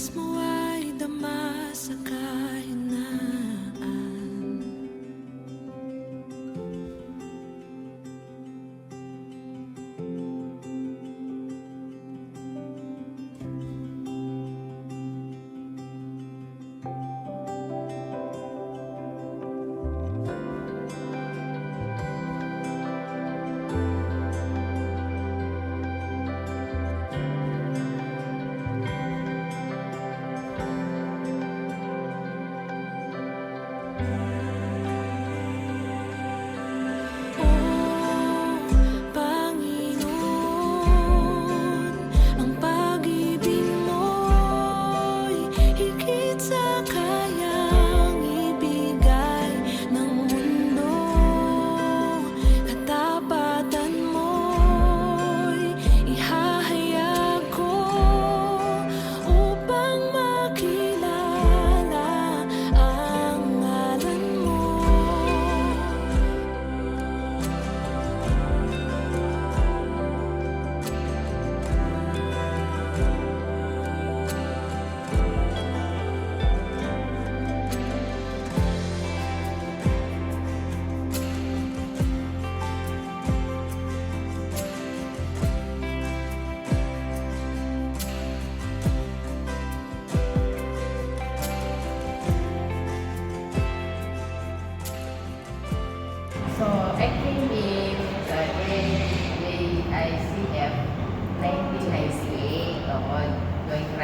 Boses mo ay dama sa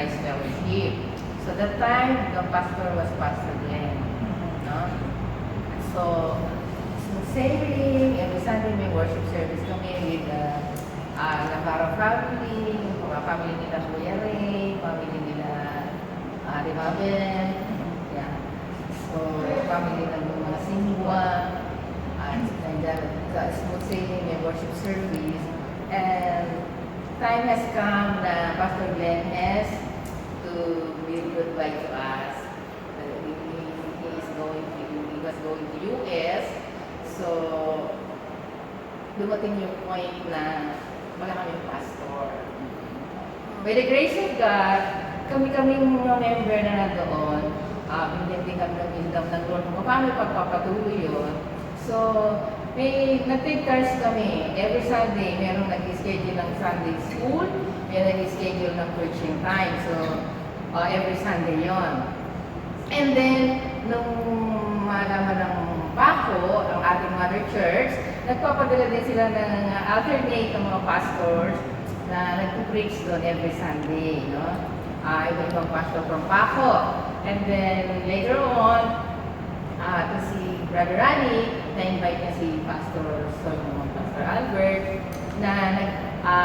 Christ Fellowship. So, that time, the pastor was Pastor Glenn. No? So, sincerely, every Sunday may worship service kami with the uh, Navarro family, mga family nila Kuya Ray, family nila uh, Rimabel, yeah. So, family ng mga Sinwa, and and then the smooth sailing and worship service. And time has come na Pastor Glenn has to bid goodbye to us. He, he- is going to, he was going to US. So, dumating yung point na wala kaming pastor. By the grace of God, kami-kami mga member na nandoon, uh, hindi kami ng wisdom ng Lord kung paano pagpapatuloy yun. So, may nag-take cars kami. Every Sunday, meron nag-schedule ng Sunday school, may nag-schedule ng preaching time. So, uh, every Sunday yon. And then, nung malaman ng Paco, ang ating mother church, nagpapadala din sila ng alternate ng mga pastors na nagpo-preach doon every Sunday, no? Ah, iba-ibang pastor from Paco. And then, later on, ah to si Brother Rani, na-invite niya si Pastor Solomon, Pastor Albert, na nag, nung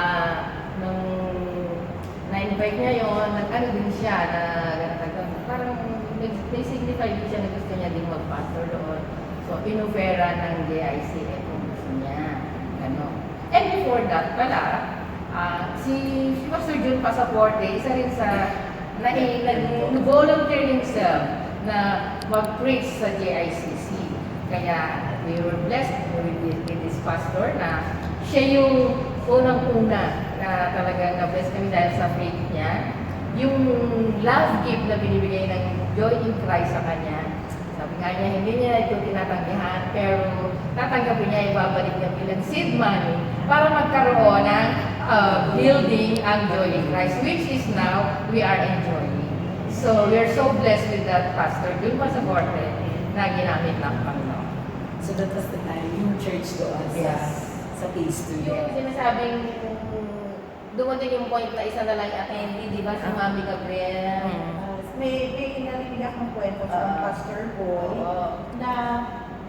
na-invite niya yon nag-ano din siya, na, nag, parang may signify din siya na gusto niya din mag-pastor doon. So, inofera ng JIC eh, kung gusto niya. Ano. And before that pala, ah, si, si Pastor Jun Pasaporte, isa rin sa na, nag-volunteer himself na mag-preach sa JICC. Kaya we were blessed with this pastor na siya yung unang-una na talagang na-bless kami dahil sa faith niya. Yung love gift na binibigay ng Joy in Christ sa kanya, sabi nga niya, hindi niya ito tinatanggihan, pero tatanggapin niya, ibabalik niya bilang seed money para magkaroon ng uh, building ang Joy in Christ, which is now we are enjoying. So, we are so blessed with that pastor, dun pa sa Corte, na ginamit ng Panginoon. So that was the time yung church doon sa, Yes. sa phase 2 Yung sinasabing dumating yung point na isa na lang yung attendee, di ba? Si Mami Gabriel. Uh, may, may narinig akong kwento sa Ah. Pastor Boy Oo. na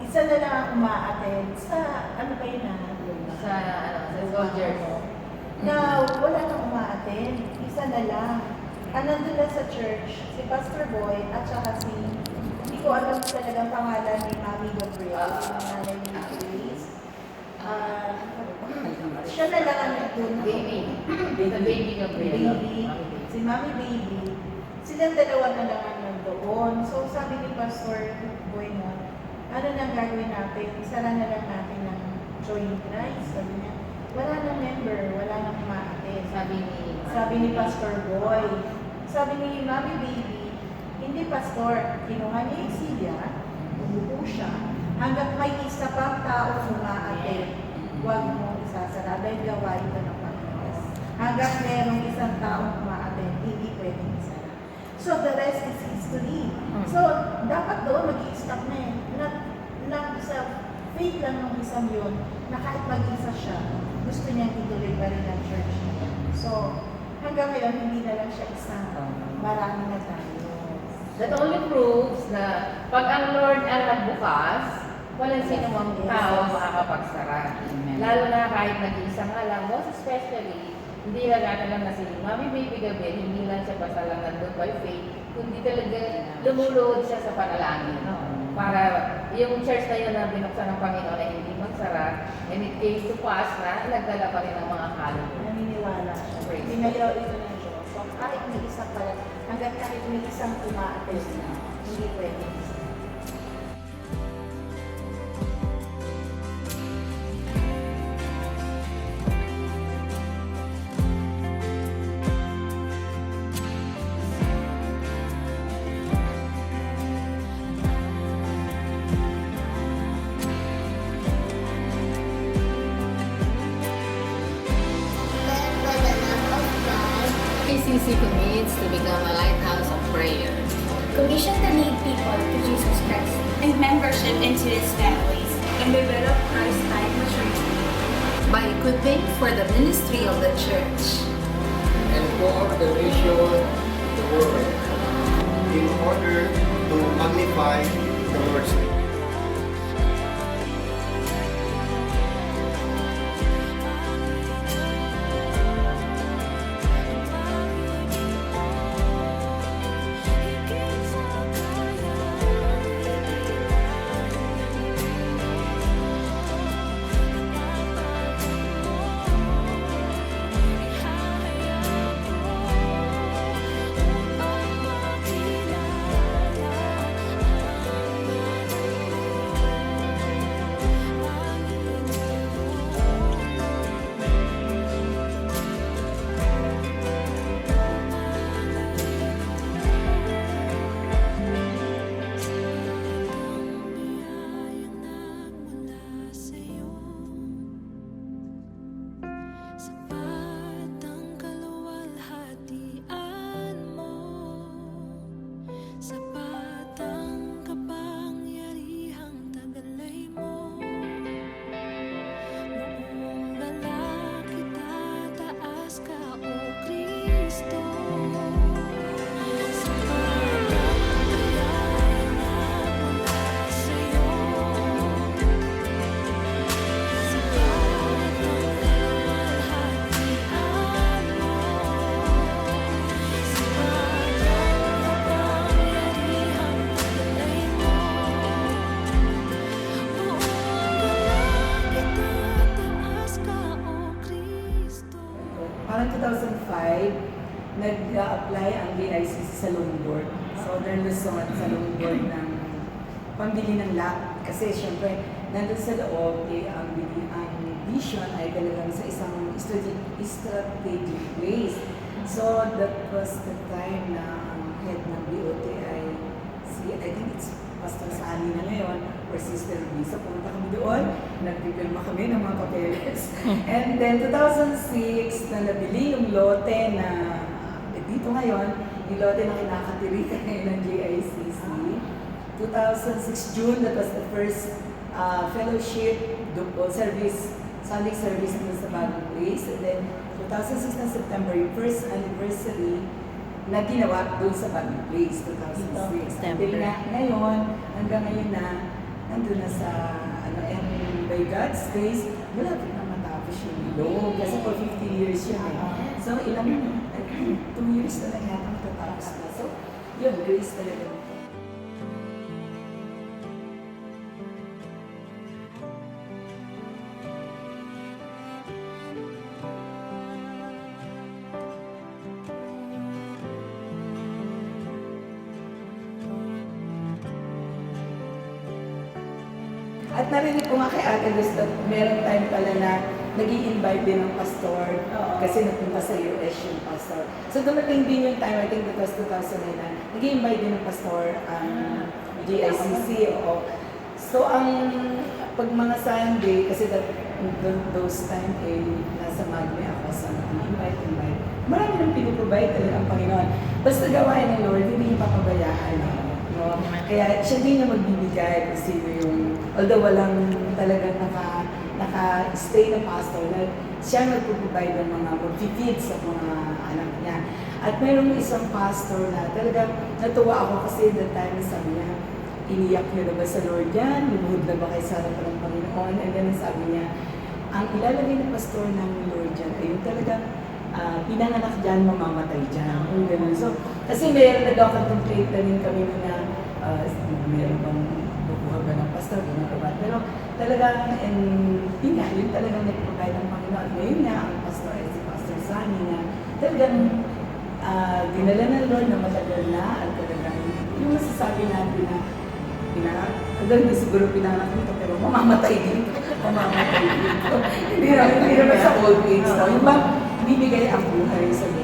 isa na lang ang umaattend sa, ano ba yun na? Sa, ano, sa soldiers. Na wala nang umaattend, isa na lang. Ang nandun lang sa church, si Pastor Boy at saka si, hindi ko alam talagang pangalan ni Mami Gabriel, Ah. yung nanay ni Grace. Ah, siya na lang ang nandun. Baby. Sa baby Gabriel. Baby, si Mami Baby, silang dalawa na lang ang nandoon. So sabi ni Pastor Boy na, ano na gagawin natin? Isara na lang natin ng joint rice. Sabi niya, wala nang member, wala nang umaattend. Sabi ni Sabi ni Pastor Boy. Sabi ni Mami Baby, hindi pastor, kinuha niya yung silya, umupo siya, hanggat may isa pang tao umaatin, huwag mo isasara dahil gawain ka ng Hanggat merong isang tao umaatin, hindi pwedeng isara. So the rest is history. So dapat doon mag-i-stop na eh. Na, na, sa faith lang ng isang yun, na kahit mag-isa siya, gusto niyang ituloy pa rin ang church niya. So, hanggang ngayon, hindi na lang siya isang marami na tayo. That only proves na pag ang Lord ang nagbukas, walang sino mang Yes. tao makakapagsara. Lalo na kahit nag-iisa nga lang, most especially, hindi lang natin lang na si Mami Baby Gabi, hindi lang siya basta lang nandun by faith, kundi talaga lumuluhod siya sa panalangin. Para yung church na yun na binuksan ng Panginoon ay hindi magsara, and it came to pass na nagdala pa rin ng mga kaluluwa. Naniniwala siya. Pinayaw ito ng Diyos. So, kahit may isa pa lang, hanggang kahit may isang umaattend na, hindi pwede. KCC commits to become a lighthouse of prayer. Commission to lead people to Jesus Christ and membership into His families and develop Christ-like maturity. By equipping for the ministry of the church. and for the mission of the world, in order to magnify the Lord's name. Pambili ng lot. Kasi syempre, nandun sa loob, eh, ang, ang vision ay talagang sa isang strate- strategic place. So, that was the time na ang head ng BOT ay si, I think it's Pastor Sally na ngayon, or Sister Lisa. Pumunta kami doon, nagpipirma kami ng mga papeles. And then 2006, na nabili yung lote na eh, dito ngayon, yung lote na kinakatirikan ngayon ng JICC. 2006 June, that was the first uh, fellowship, double service, Sunday service dun sa bagong place. And then 2006 na September, yung first anniversary na ginawa doon sa bagong place, 2006. Until na ngayon, hanggang ngayon na, nandun na sa, ano, and by God's grace, malapit na matapos yung ilog. Kasi for 50 years yun eh. So, ilang, I think, 2 years na lang yata matatapos na. So, yun, grace talaga. At narinig ko nga kay Ate Luz na meron time pala na nag invite din ng pastor Oo. kasi napunta sa US yung pastor. So dumating din yung time, I think it was 2009, na nag invite din ng pastor ang GICC. Oo. So ang pag mga Sunday, kasi that, th- those time eh, nasa Magme ako sa invite, invite. Marami nang pinuprovide talaga ang Panginoon. Basta gawain ng Lord, hindi niya papabayaan. No? Kaya siya din na magbibigay kung sino yung, although walang talagang naka, naka-stay na pastor, na siya magpuprovide ng mga mag-feed sa mga anak niya. At mayroong isang pastor na talagang natuwa ako kasi that time sabi niya, iniyak niyo na ba sa Lord yan? Lumuhod na ba kayo sa harapan ng Panginoon? And then sabi niya, ang ilalagay ng pastor ng Lord dyan ay yung talagang ah, pinanganak dyan, mamamatay dyan. So, kasi meron nagkakontemplate na rin kami na uh, meron bang pastor, ba? Pero talagang, and, yun nga, yun talagang nag-provide ng Panginoon. Ngayon nga, ang pastor ay si Pastor Sunny na talagang ah, dinala ng Lord na matagal na at talagang yung masasabi natin na pinanak, hanggang di siguro pinanak dito, pero mamamatay dito. Mamamatay dito. hindi naman, hindi naman sa old age daw. Yung ba, bibigay ang buhay sa Lord.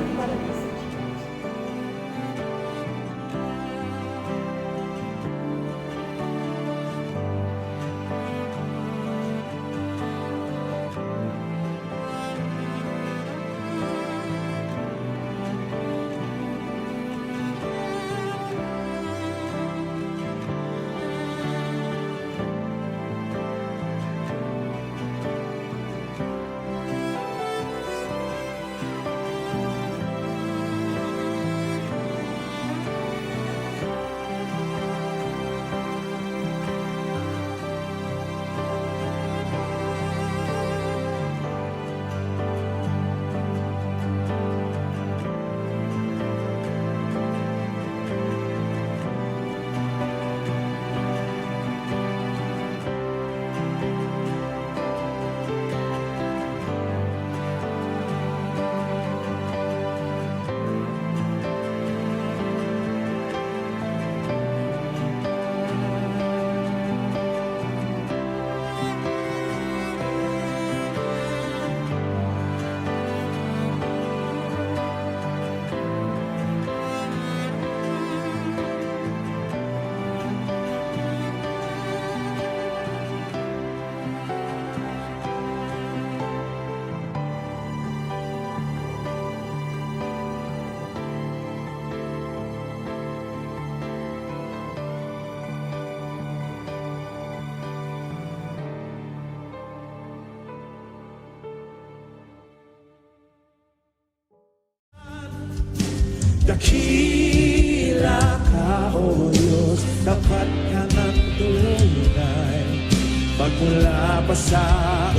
Magmula pa sa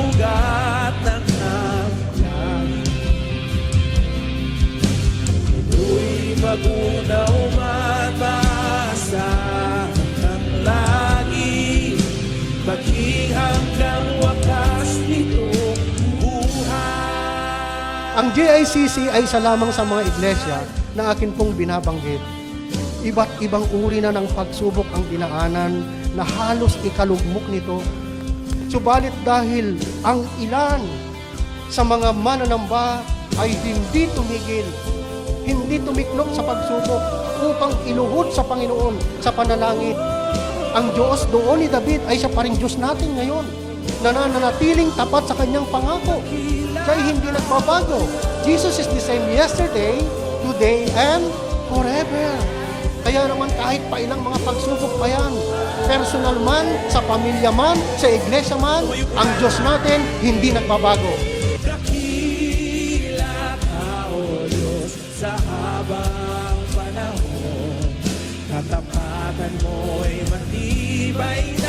ugat ng hanggan Ako'y magunaw matasa ng lagi Maging hanggang wakas nitong buhay Ang GICC ay isa lamang sa mga iglesia na akin pong binabanggit. Iba't ibang uri na ng pagsubok ang dinaanan na halos ikalugmok nito. Subalit dahil ang ilan sa mga mananamba ay hindi tumigil, hindi tumiklop sa pagsubok upang iluhod sa Panginoon sa panalangin. Ang Diyos doon ni David ay siya pa rin Diyos natin ngayon na nananatiling tapat sa kanyang pangako. Siya ay hindi nagbabago. Jesus is the same yesterday, today, and forever. Kaya naman kahit pa ilang mga pagsubok pa yan, personal man, sa pamilya man, sa iglesia man, ang Diyos natin hindi nagbabago. Kakila ka, O Diyos, sa habang panahon, katapatan mo'y matibay